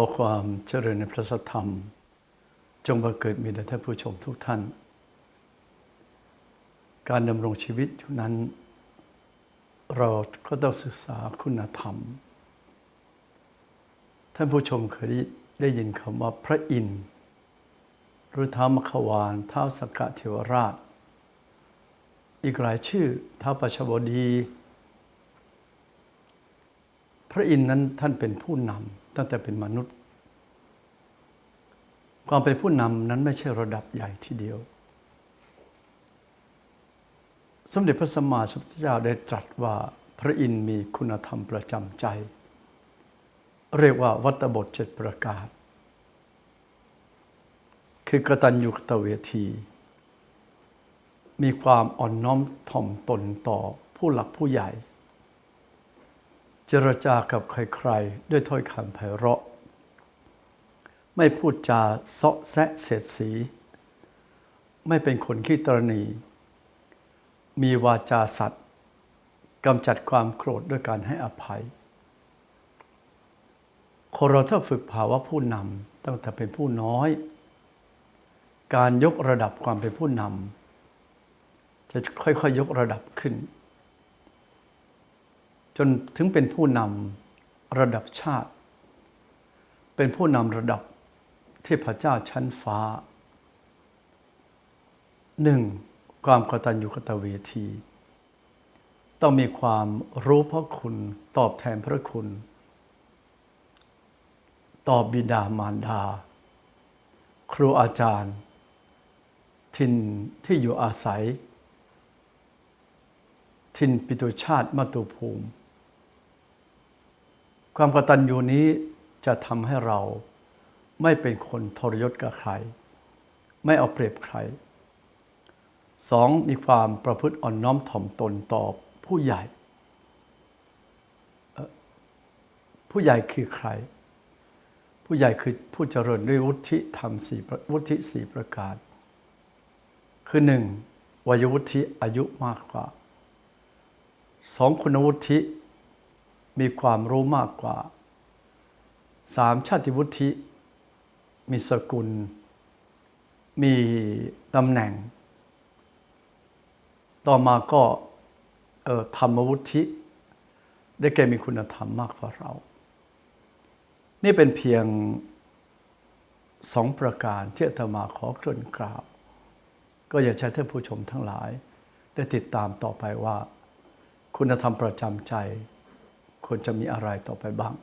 อความเจริญในพระสัทธรรม จงบังเกิดมีแด่ท่านผู้ชมทุกท่าน การดำรงชีวิตอยู่นั้น เราก็ต้องศึกษาคุณธรรม ท่านผู้ชมเคยได้ยินคำว่าพระอินทร์หรือท้าวมขวานท้าวสกกะเทวราช อีกหลายชื่อท้าวปัชบดี พระอินทร์นั้นท่านเป็นผู้นำ ตั้งแต่เป็นมนุษย์ ความเป็นผู้นำนั้นไม่ใช่ระดับใหญ่ทีเดียว สมเด็จพระสัมมาสัมพุทธเจ้าได้ตรัสว่าพระอินทร์มีคุณธรรมประจำใจ เรียกว่าวัตบทเจ็ดประการ คือกตัญญูกตเวที มีความอ่อนน้อมถ่อมตนต่อผู้หลักผู้ใหญ่ เจรจากับใครๆ ด้วยถ้อยคำไพเราะ ไม่พูดจาเซาะแซะเสียดสี ไม่เป็นคนขี้ตรณี มีวาจาสัตย์กำจัดความโกรธด้วยการให้อภัย คนเราถ้าฝึกภาวะผู้นำตั้งแต่เป็นผู้น้อย การยกระดับความเป็นผู้นำจะค่อยๆยกระดับขึ้น จนถึงเป็นผู้นำระดับชาติ เป็นผู้นำระดับเทพเจ้าชั้นฟ้าหนึ่งความกตัญญูกตเวที ต้องมีความรู้พระคุณ ตอบแทนพระคุณ ตอบบิดามารดา ครูอาจารย์ ทินที่อยู่อาศัย ทินปิตุชาติมาตุภูมิ ความกตัญญูนี้จะทำให้เราไม่เป็นคนทรยศกับใคร ไม่เอาเปรียบใครสองมีความประพฤติอ่อนน้อมถ่อมตนต่อผู้ใหญ่ ผู้ใหญ่คือใคร ผู้ใหญ่คือผู้เจริญด้วยวุฒิธรรมสี่วุฒิสี่ประการ คือหนึ่งวัยวุฒิอายุมากกว่าสองคุณวุฒิ มีความรู้มากกว่าสามชาติวุฒิ มีสกุล มีตำแหน่ง ต่อมาก็ธรรมวุฒิ ได้แก่มีคุณธรรมมากกว่าเรา นี่เป็นเพียงสองประการที่อาตมาขอกริ่นกล่าว ก็อยากให้ท่านผู้ชมทั้งหลาย ได้ติดตามต่อไปว่า คุณธรรมประจำใจ ควรจะมีอะไรต่อไปบ้าง